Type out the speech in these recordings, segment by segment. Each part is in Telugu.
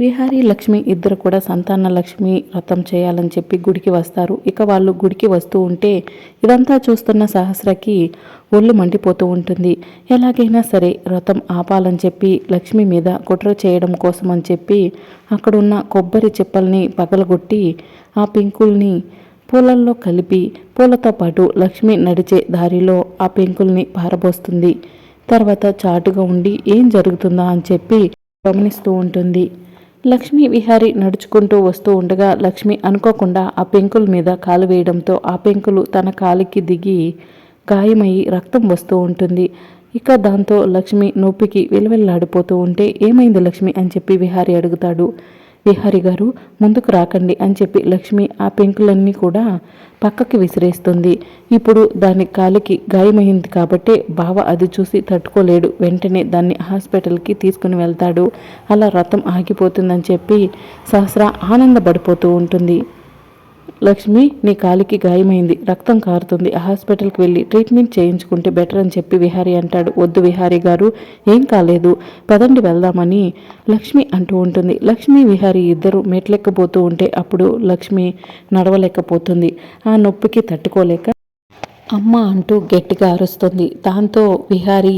విహారీ లక్ష్మి ఇద్దరు కూడా సంతాన లక్ష్మి వ్రతం చేయాలని చెప్పి గుడికి వస్తారు. ఇక వాళ్ళు గుడికి వస్తూ ఉంటే ఇదంతా చూస్తున్న సహస్రకి ఒళ్ళు మండిపోతూ ఉంటుంది. ఎలాగైనా సరే వ్రతం ఆపాలని చెప్పి లక్ష్మి మీద కుట్ర చేయడం కోసం అని చెప్పి అక్కడున్న కొబ్బరి చిప్పల్ని పగలగొట్టి ఆ పెంకుల్ని పూలల్లో కలిపి పూలతో పాటు లక్ష్మి నడిచే దారిలో ఆ పెంకుల్ని పారబోస్తుంది. తర్వాత చాటుగా ఉండి ఏం జరుగుతుందా అని చెప్పి గమనిస్తూ ఉంటుంది. లక్ష్మీ విహారి నడుచుకుంటూ వస్తూ ఉండగా లక్ష్మి అనుకోకుండా ఆ పెంకుల మీద కాలు వేయడంతో ఆ పెంకులు తన కాలికి దిగి గాయమయ్యి రక్తం వస్తూ ఉంటుంది. ఇక దాంతో లక్ష్మి నొప్పికి వెలువెల్లాడిపోతూ ఉంటే ఏమైంది లక్ష్మి? అని చెప్పి విహారి అడుగుతాడు. విహారి గారు ముందుకు రాకండి అని చెప్పి లక్ష్మి ఆ పెంకులన్నీ కూడా పక్కకి విసిరేస్తుంది. ఇప్పుడు దాని కాలికి గాయమైంది కాబట్టి బావ అది చూసి తట్టుకోలేడు. వెంటనే దాన్ని హాస్పిటల్కి తీసుకుని వెళ్తాడు. అలా రథం ఆగిపోతుందని చెప్పి సహస్ర ఆనందపడిపోతూ ఉంటుంది. లక్ష్మి నీ కాలికి గాయమైంది. రక్తం కారుతుంది. హాస్పిటల్కి వెళ్ళి ట్రీట్మెంట్ చేయించుకుంటే బెటర్ అని చెప్పి విహారీ అంటాడు. వద్దు విహారీ గారు ఏం కాలేదు. పదండి వెళ్దామని లక్ష్మి అంటూ ఉంటుంది. లక్ష్మి విహారీ ఇద్దరు మెట్లెక్కబోతూ ఉంటే అప్పుడు లక్ష్మి నడవలేకపోతుంది. ఆ నొప్పికి తట్టుకోలేక అమ్మ అంటూ గట్టిగా అరుస్తుంది. దాంతో విహారీ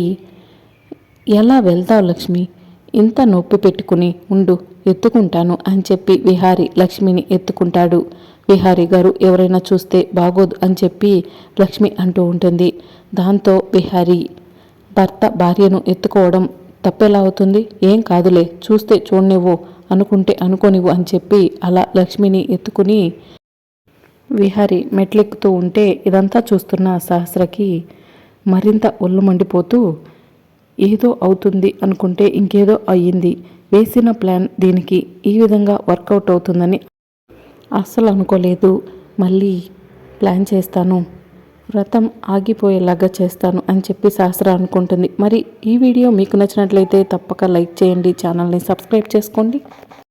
ఎలా వెళ్తావు లక్ష్మి? ఇంత నొప్పి పెట్టుకుని ఉండు ఎత్తుకుంటాను అని చెప్పి విహారి లక్ష్మిని ఎత్తుకుంటాడు. విహారి గారు ఎవరైనా చూస్తే బాగోదు అని చెప్పి లక్ష్మి అంటూ ఉంటుంది. దాంతో విహారి భర్త భార్యను ఎత్తుకోవడం తప్పెలా అవుతుంది? ఏం కాదులే చూస్తే చూడనివ్వు అనుకుంటే అనుకోనివ్వు అని చెప్పి అలా లక్ష్మిని ఎత్తుకుని విహారి మెట్లెక్కుతూ ఉంటే ఇదంతా చూస్తున్న సహస్రకి మరింత ఒళ్ళు మండిపోతూ ఏదో అవుతుంది అనుకుంటే ఇంకేదో అయ్యింది. వేసిన ప్లాన్ దీనికి ఈ విధంగా వర్కౌట్ అవుతుందని అస్సలు అనుకోలేదు. మళ్ళీ ప్లాన్ చేస్తాను. వ్రతం ఆగిపోయేలాగా చేస్తాను అని చెప్పి శాస్త్ర అనుకుంటుంది. మరి ఈ వీడియో మీకు నచ్చినట్లయితే తప్పక లైక్ చేయండి ఛానల్ని సబ్స్క్రైబ్ చేసుకోండి.